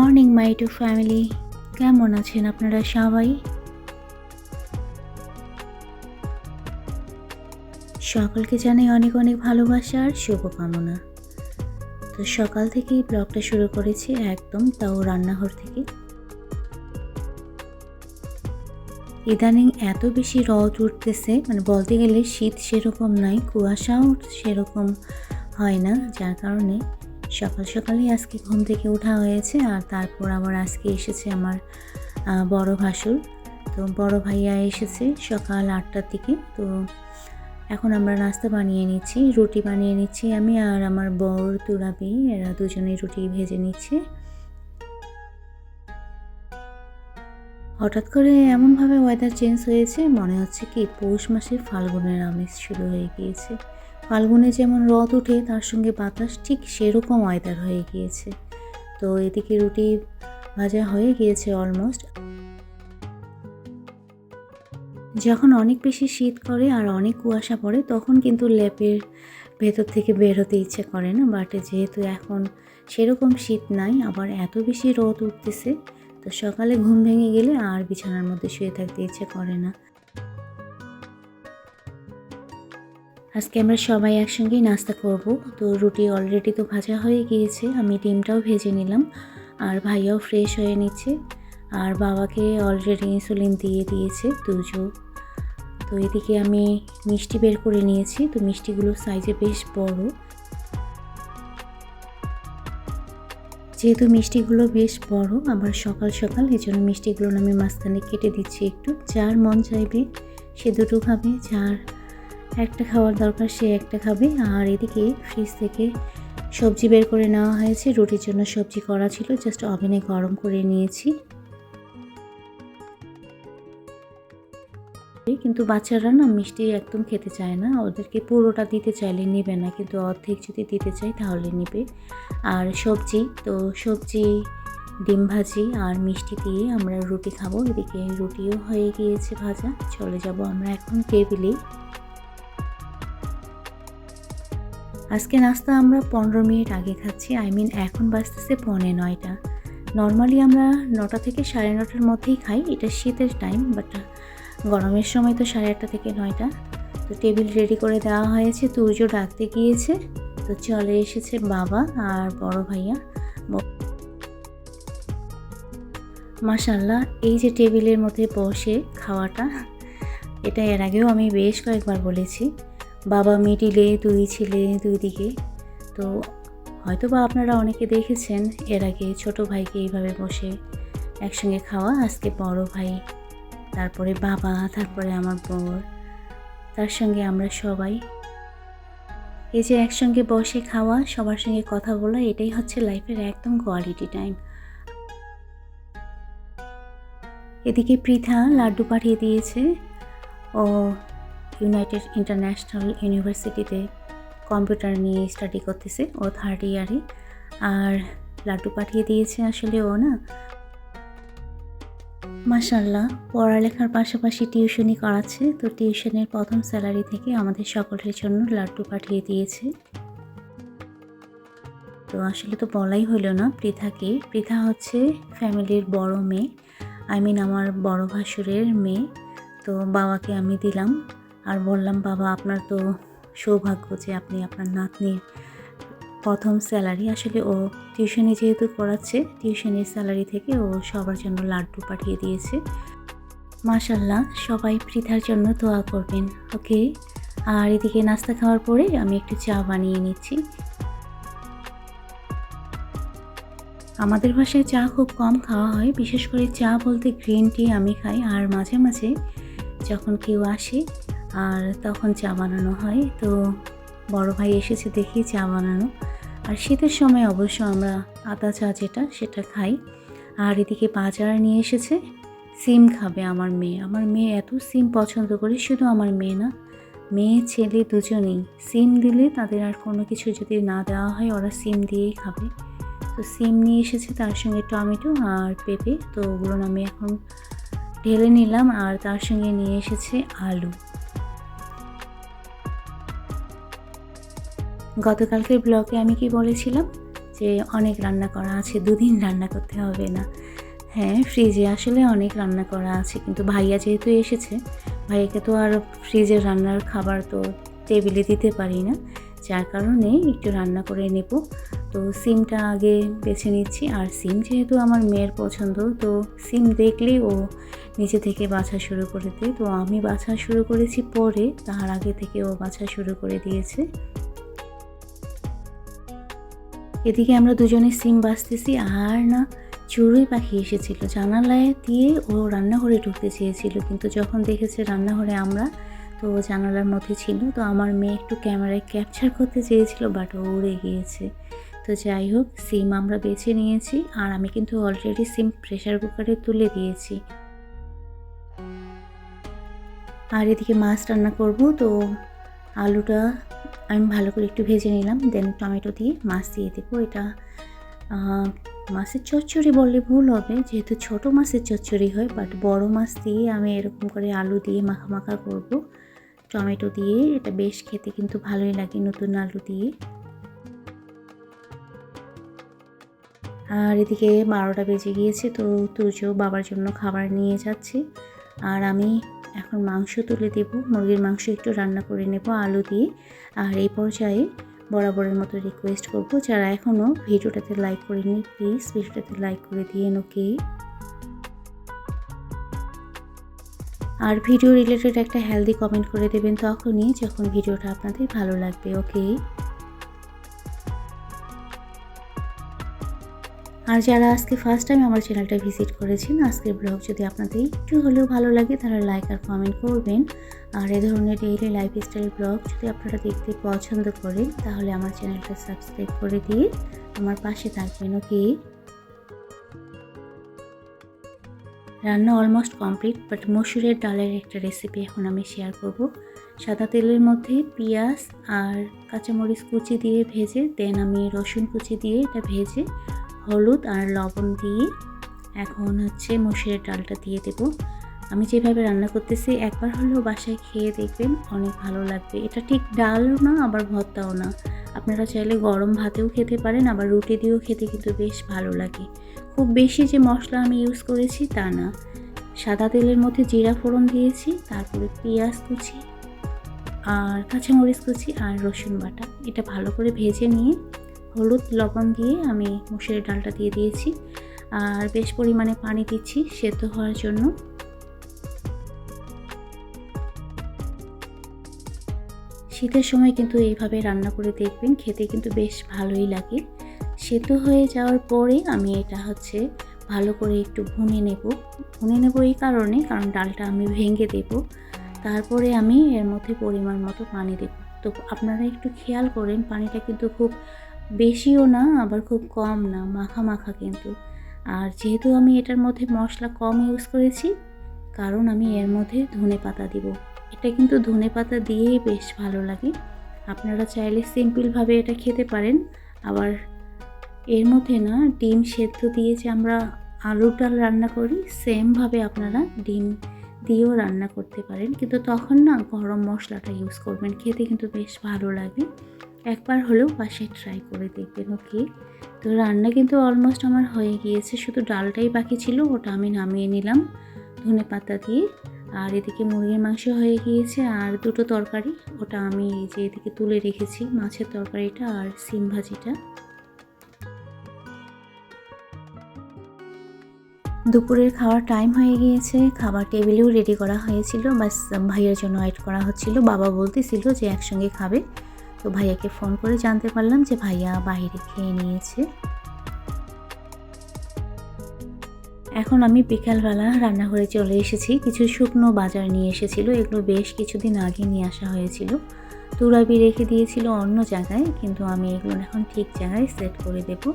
Morning, মাই two family. কেমন আছেন আপনারা সবাই? সকলকে জানাই অনেক অনেক ভালোবাসা আর শুভকামনা। তো সকাল থেকেই ব্লগটা শুরু করেছি একদম তাও রান্নাঘর থেকে। ইদানিং এত বেশি রদ উঠতেছে মানে বলতে গেলে শীত সেরকম নাই, কুয়াশাও সেরকম হয় না, যার কারণে সকাল সকালেই আজকে ঘুম থেকে ওঠা হয়েছে আর তারপর আবার আজকে এসেছে আমার বড় ভাসুর। তো বড় ভাইয়া এসেছে সকাল আটটার দিকে। তো এখন আমরা নাস্তা বানিয়ে নিচ্ছি, রুটি বানিয়ে নিচ্ছি আমি আর আমার বর, তুরাবি, এরা দুজনে রুটি ভেজে নিচ্ছে। হঠাৎ করে এমনভাবে ওয়েদার চেঞ্জ হয়েছে, মনে হচ্ছে কি পৌষ মাসে ফাল্গুনের আমেজ শুরু হয়ে গিয়েছে। ফাল্গুনে যেমন রথ ওঠে, তার সঙ্গে বাতাস ঠিক সেরকম ওয়েদার হয়ে গিয়েছে। তো এদিকে রুটি ভাজা হয়ে গিয়েছে অলমোস্ট যখন অনেক বেশি শীত করে আর অনেক কুয়াশা পড়ে, তখন কিন্তু লেপের ভেতর থেকে বের হতে ইচ্ছে করে না। বাট যেহেতু এখন সেরকম শীত নাই, আবার এত বেশি রোদ উঠতেছে, তো সকালে ঘুম ভেঙে গেলে আর বিছানার মধ্যে শুয়ে থাকতে ইচ্ছে করে না। আজকে আমরা সবাই একসঙ্গেই নাস্তা করব। তো রুটি অলরেডি তো ভাজা হয়ে গিয়েছে, আমি ডিমটাও ভেজে নিলাম। আর ভাইয়াও ফ্রেশ হয়ে নিচ্ছে। আর বাবাকে অলরেডি ইনসুলিন দিয়ে দিয়েছে দুজো। তো এদিকে আমি মিষ্টি বের করে নিয়েছি, তো মিষ্টিগুলো সাইজে বেশ বড়। যেহেতু মিষ্টিগুলো বেশ বড়, আবার সকাল সকাল এই জন্য মিষ্টিগুলো আমি মাঝখানে কেটে দিচ্ছি একটু। যার মন চাইবে সে দুটো খাবে, যার একটা খাওয়ার দরকার, সে একটা খাবে। আর এদিকে ফ্রিজ থেকে সবজি বের করে নেওয়া হয়েছে। রুটির জন্য সবজি করা ছিল। জাস্ট ওভেনে গরম করে নিয়েছি। কিন্তু বাচ্চারা না মিষ্টি একদম খেতে চায় না। ওদেরকে পুরোটা দিতে চাইলে নেবে না। কিন্তু অর্ধেক যদি দিতে চাই তাহলে নেবে। আর সবজি, তো সবজি, ডিম ভাজি আর মিষ্টি দিয়ে আমরা রুটি খাব। এদিকে রুটিও হয়ে গিয়েছে ভাজা। চলে যাব আমরা এখন টেবিলে। আজকে নাস্তা আমরা পনেরো মিনিট আগে খাচ্ছি আই মিন এখন বাজতেছে পৌনে নয়টা। নর্মালি আমরা নটা থেকে সাড়ে নটার মধ্যেই খাই, এটা শীতের টাইম বাট গরমের সময় তো সাড়ে আটটা থেকে নয়টা। তো টেবিল রেডি করে দেওয়া হয়েছে তুর্য ডাকতে গিয়েছে। তো চলে এসেছে বাবা আর বড় ভাইয়া। মাশাল্লাহ এই যে টেবিলের মধ্যে বসে খাওয়াটা, এটা এর আগেও আমি বেশ কয়েকবার বলেছি। বাবা মিডিলে দুই ছেলে, দুই দিকে। তো হয়তো বা আপনারা অনেকে দেখেছেন, এর আগে ছোট ভাইকে এইভাবে বসে একসঙ্গে খাওয়া, আজকে বড় ভাই, তারপরে বাবা, তারপরে আমার বর, তার সঙ্গে আমরা সবাই। এই যে একসঙ্গে বসে খাওয়া, সবার সঙ্গে কথা বলা, এটাই হচ্ছে লাইফের একদম কোয়ালিটি টাইম। এদিকে পৃথা লাড্ডু পাঠিয়ে দিয়েছে। ও ইউনাইটেড ইন্টারন্যাশনাল ইউনিভার্সিটিতে কম্পিউটার নিয়ে স্টাডি করতেছে, ও থার্ড ইয়ারে আর লাড্ডু পাঠিয়ে দিয়েছে আসলে ও না। মাসাল্লাহ পড়ালেখার পাশাপাশি টিউশনি করাচ্ছে। তো টিউশনের প্রথম স্যালারি থেকে আমাদের সকলের জন্য লাড্ডু পাঠিয়ে দিয়েছে। তো আসলে তো বলাই হলো না পৃথাকে। পৃথা হচ্ছে ফ্যামিলির বড় মেয়ে। আই মিন আমার বড় ভাসুরের মেয়ে। তো বাবাকে আমি দিলাম। আর বললাম, বাবা, আপনার তো সৌভাগ্য যে আপনি আপনার নাতনির প্রথম স্যালারি। আসলে ও টিউশনি যেহেতু পড়াচ্ছে, টিউশনের স্যালারি থেকে ও সবার জন্য লাড্ডু পাঠিয়ে দিয়েছে। মাশাল্লাহ সবাই পৃথার জন্য দোয়া করবেন, ওকে? আর এদিকে নাস্তা খাওয়ার পরে আমি একটু চা বানিয়ে নিচ্ছি। আমাদের বাসায় চা খুব কম খাওয়া হয়, বিশেষ করে চা বলতে গ্রিন টি আমি খাই। আর মাঝে মাঝে যখন কেউ আসে আর তখন চা বানানো হয়। তো বড় ভাই এসেছে দেখি চা বানানো। আর শীতের সময় অবশ্য আমরা আদা চা যেটা, সেটা খাই। আর এদিকে বাজার নিয়ে এসেছে। সিম খাবে আমার মেয়ে। আমার মেয়ে এত সিম পছন্দ করে, শুধু আমার মেয়ে না, মেয়ে, ছেলে দুজনেই। সিম দিলে তাদের আর কোনো কিছু যদি না দেওয়া হয়, ওরা সিম দিয়েই খাবে। তো সিম নিয়ে এসেছে তার সঙ্গে টমেটো আর পেঁপে। তো ওগুলো আমি এখন ঢেলে নিলাম। আর তার সঙ্গে নিয়ে এসেছে আলু। গতকালকের ব্লগে আমি কি বলেছিলাম? যে অনেক রান্না করা আছে, দুদিন রান্না করতে হবে না। হ্যাঁ ফ্রিজে আসলে অনেক রান্না করা আছে, কিন্তু ভাইয়া যেহেতু এসেছে, ভাইয়াকে তো আর ফ্রিজের রান্নার খাবার তো টেবিলে দিতে পারি না। যার কারণে একটু রান্না করে নেব। তো সিমটা আগে বেছে নিচ্ছি, আর সিম যেহেতু আমার মেয়ের পছন্দ, তো সিম দেখলেই ও নিচে থেকে বাছা শুরু করে দেয়। তো আমি বাছা শুরু করেছি পরে, তার আগে থেকে ও বাছা শুরু করে দিয়েছে। এদিকে আমরা দুজনে সিম বাঁচতেছি আর না চড়ুই পাখি এসেছিল। জানালায় দিয়ে ও রান্নাঘরে ঢুকতে চেয়েছিল, কিন্তু যখন দেখেছে রান্নাঘরে আমরা, তো জানালার মধ্যে ছিল। তো আমার মেয়ে একটু ক্যামেরায় ক্যাপচার করতে চেয়েছিল, বাট ও উড়ে গিয়েছে। তো যাই হোক, সিম আমরা বেছে নিয়েছি, আর আমি কিন্তু অলরেডি সিম প্রেশার কুকারে তুলে দিয়েছি। আর এদিকে মাছ রান্না করব, তো আলুটা আমি ভালো করে একটু ভেজে নিলাম দেন টমেটো দিয়ে মাছ দিয়ে দেবো। এটা মাছের চচ্চড়ি বললে ভুল হবে, যেহেতু ছোট মাছের চচ্চড়ি হয় বাট বড় মাছ দিয়ে আমি এরকম করে আলু দিয়ে মাখা মাখা করব। টমেটো দিয়ে এটা বেশ খেতে কিন্তু ভালোই লাগে নতুন আলু দিয়ে। আর এদিকে বারোটা বেজে গিয়েছে, তো তুজো বাবার জন্য খাবার নিয়ে যাচ্ছে। আর আমি এখন মাংস তুলে দেব। মুরগির মাংস একটু রান্না করে নেব আলু দিয়ে। আর এই পর্যায়ে বরাবরের মতো রিকোয়েস্ট করব। যারা এখনও ভিডিওটাতে লাইক করেনি প্লিজ ভিডিওটাতে লাইক করে দিয়ে ওকে আর ভিডিও রিলেটেড একটা হেলদি কমেন্ট করে দেবেন তখনই যখন ভিডিওটা আপনাদের ভালো লাগবে ওকে আর যারা আজকে ফার্স্ট টাইম আমার চ্যানেলটা ভিজিট করেছেন, আজকের ব্লগ যদি আপনাদের একটু হলেও ভালো লাগে, তাহলে লাইক আর কমেন্ট করবেন। আর এ ধরনের ডেইলি লাইফস্টাইল ব্লগ যদি আপনারা দেখতে পছন্দ করেন, তাহলে আমার চ্যানেলটা সাবস্ক্রাইব করে দিয়ে আমার পাশে থাকবেন ওকে রান্না অলমোস্ট কমপ্লিট বাট মসুরের ডালের একটা রেসিপি এখন আমি শেয়ার করব। সাদা তেলের মধ্যে পেঁয়াজ আর কাঁচামরিচ কুচি দিয়ে ভেজে দেন আমি রসুন কুচি দিয়ে এটা ভেজে হলুদ আর লবণ দিয়ে এখন হচ্ছে মসুরের ডালটা দিয়ে দেবো। আমি যেভাবে রান্না করতেছি, একবার হলেও বাসায় খেয়ে দেখবেন অনেক ভালো লাগবে। এটা ঠিক ডালও না, আবার ভর্তাও না। আপনারা চাইলে গরম ভাতেও খেতে পারেন, আবার রুটি দিয়েও খেতে কিন্তু বেশ ভালো লাগে। খুব বেশি যে মশলা আমি ইউজ করেছি তা না। সাদা তেলের মধ্যে জিরা ফোড়ন দিয়েছি, তারপরে পেঁয়াজ কুচি, আর কাঁচামরিচ কুচি আর রসুন বাটা। এটা ভালো করে ভেজে নিয়ে হলুদ লবণ দিয়ে আমি মুসুরের ডালটা দিয়ে দিয়েছি। আর বেশ পরিমাণে পানি দিচ্ছি সেদ্ধ হওয়ার জন্য। শীতের সময় কিন্তু এইভাবে রান্না করে দেখবেন, খেতে কিন্তু বেশ ভালোই লাগে। সেদ্ধ হয়ে যাওয়ার পরে আমি এটা হচ্ছে ভালো করে একটু ভুনে নেব। ভুনে নেব এই কারণে, কারণ ডালটা আমি ভেঙে দেব। তারপরে আমি এর মধ্যে পরিমাণ মতো পানি দেব। তো আপনারা একটু খেয়াল করেন, পানিটা কিন্তু খুব বেশিও না, আবার খুব কম না, মাখা মাখা কিন্তু। আর যেহেতু আমি এটার মধ্যে মশলা কম ইউজ করেছি, কারণ আমি এর মধ্যে ধনে পাতা দিব। এটা কিন্তু ধনে পাতা দিয়েই বেশ ভালো লাগে। আপনারা চাইলে সিম্পলভাবে এটা খেতে পারেন। আবার এর মধ্যে না, ডিম সেদ্ধ দিয়ে যে আমরা আলুর ডাল রান্না করি সেমভাবে আপনারা ডিম দিয়েও রান্না করতে পারেন। কিন্তু তখন না গরম মশলাটা ইউজ করবেন। খেতে কিন্তু বেশ ভালো লাগে। একবার হলেও পাশে ট্রাই করে দেখবেন ওকে তো রান্না কিন্তু অলমোস্ট আমার হয়ে গিয়েছে। শুধু ডালটাই বাকি ছিল, ওটা আমি নামিয়ে নিলাম ধনে পাতা দিয়ে। আর এদিকে মুরগির মাংস হয়ে গিয়েছে। আর দুটো তরকারি, ওটা আমি যে এদিকে তুলে রেখেছি, মাছের তরকারিটা আর সিম ভাজিটা। দুপুরের খাওয়ার টাইম হয়ে গিয়েছে। খাবার টেবিলেও রেডি করা হয়েছিল। বাস, ভাইয়ের জন্য ওয়েট করা হচ্ছিল। বাবা বলতেছিল যে একসঙ্গে খাবে। তো ভাইয়াকে ফোন করে জানতে পারলাম যে ভাইয়া বাইরে খেয়ে নিয়েছে। এখন আমি বিকালবেলা রান্নাঘরে চলে এসেছি। কিছু শুকনো বাজার নিয়ে এসেছিল। এগুলো বেশ কিছুদিন আগে নিয়ে আসা হয়েছিল। তুরাবি রেখে দিয়েছিল অন্য জায়গায়। কিন্তু আমি এগুলো এখন ঠিক জায়গায় সেট করে দেব।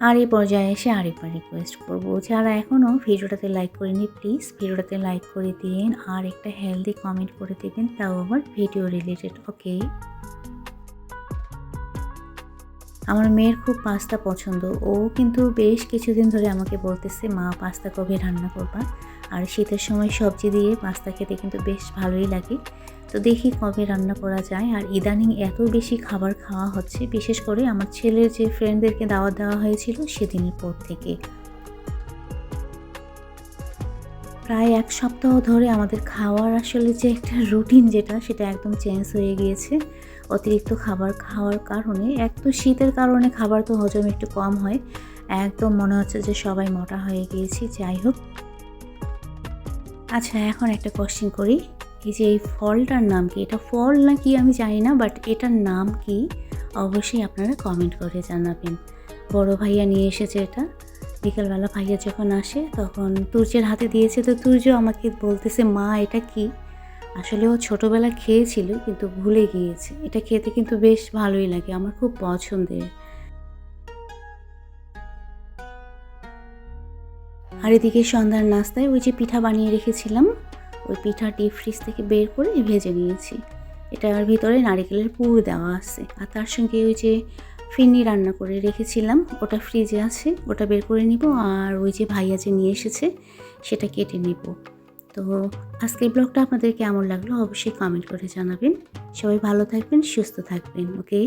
আর এই পর্যায়ে এসে আরেকবার রিকোয়েস্ট করব। যারা এখনও ভিডিওটাতে লাইক করেনি প্লিজ ভিডিওটাতে লাইক করে দিন আর একটা হেলদি কমেন্ট করে দেবেন, তাও আবার ভিডিও রিলেটেড ওকে আমার মেয়ের খুব পাস্তা পছন্দ। ও কিন্তু বেশ কিছুদিন ধরে আমাকে বলতেছে, মা পাস্তা কবে রান্না করবা? আর শীতের সময় সবজি দিয়ে পাস্তা খেতে কিন্তু বেশ ভালোই লাগে। তো দেখি কবে রান্না করা যায়। আর ইদানিং এত বেশি খাবার খাওয়া হচ্ছে, বিশেষ করে আমার ছেলের যে ফ্রেন্ডদেরকে দাওয়াত দেওয়া হয়েছিল সেদিনের পর থেকে। প্রায় এক সপ্তাহ ধরে আমাদের খাওয়ার আসলে যে একটা রুটিন যেটা, সেটা একদম চেঞ্জ হয়ে গিয়েছে। অতিরিক্ত খাবার খাওয়ার কারণে, এক তো শীতের কারণে খাবার তো হজম একটু কম হয়। একদম মনে হচ্ছে যে সবাই মোটা হয়ে গিয়েছি, যাই হোক। আচ্ছা এখন একটা কোশ্চেন করি। এই যে এই ফলটার নাম কি? এটা ফল না কি আমি জানি না বাট এটার নাম কি? অবশ্যই আপনারা কমেন্ট করে জানাবেন। বড় ভাইয়া নিয়ে এসেছে এটা। বিকেলবেলা ভাইয়া যখন আসে, তখন তুর্যের হাতে দিয়েছে। তো তুর্য আমাকে বলতেছে, মা, এটা কি? আসলে ও ছোটোবেলা খেয়েছিল, কিন্তু ভুলে গিয়েছে। এটা খেতে কিন্তু বেশ ভালোই লাগে, আমার খুব পছন্দের। আর এদিকে সন্ধ্যার নাস্তায় ওই যে পিঠা বানিয়ে রেখেছিলাম। ওই পিঠা ডিপ ফ্রিজ থেকে বের করে ভেজে নিয়েছি। এটার ভিতরে নারিকেলের পুর দেওয়া আছে। আর তার সঙ্গে ওই যে ফিরনি রান্না করে রেখেছিলাম, ওটা ফ্রিজে আছে, ওটা বের করে নিব। আর ওই যে ভাইয়া যে নিয়ে এসেছে, সেটা কেটে নিব। তো আজকের ব্লগটা আপনাদের কেমন লাগল অবশ্যই কমেন্ট করে জানাবেন। সবাই ভালো থাকবেন, সুস্থ থাকবেন ওকে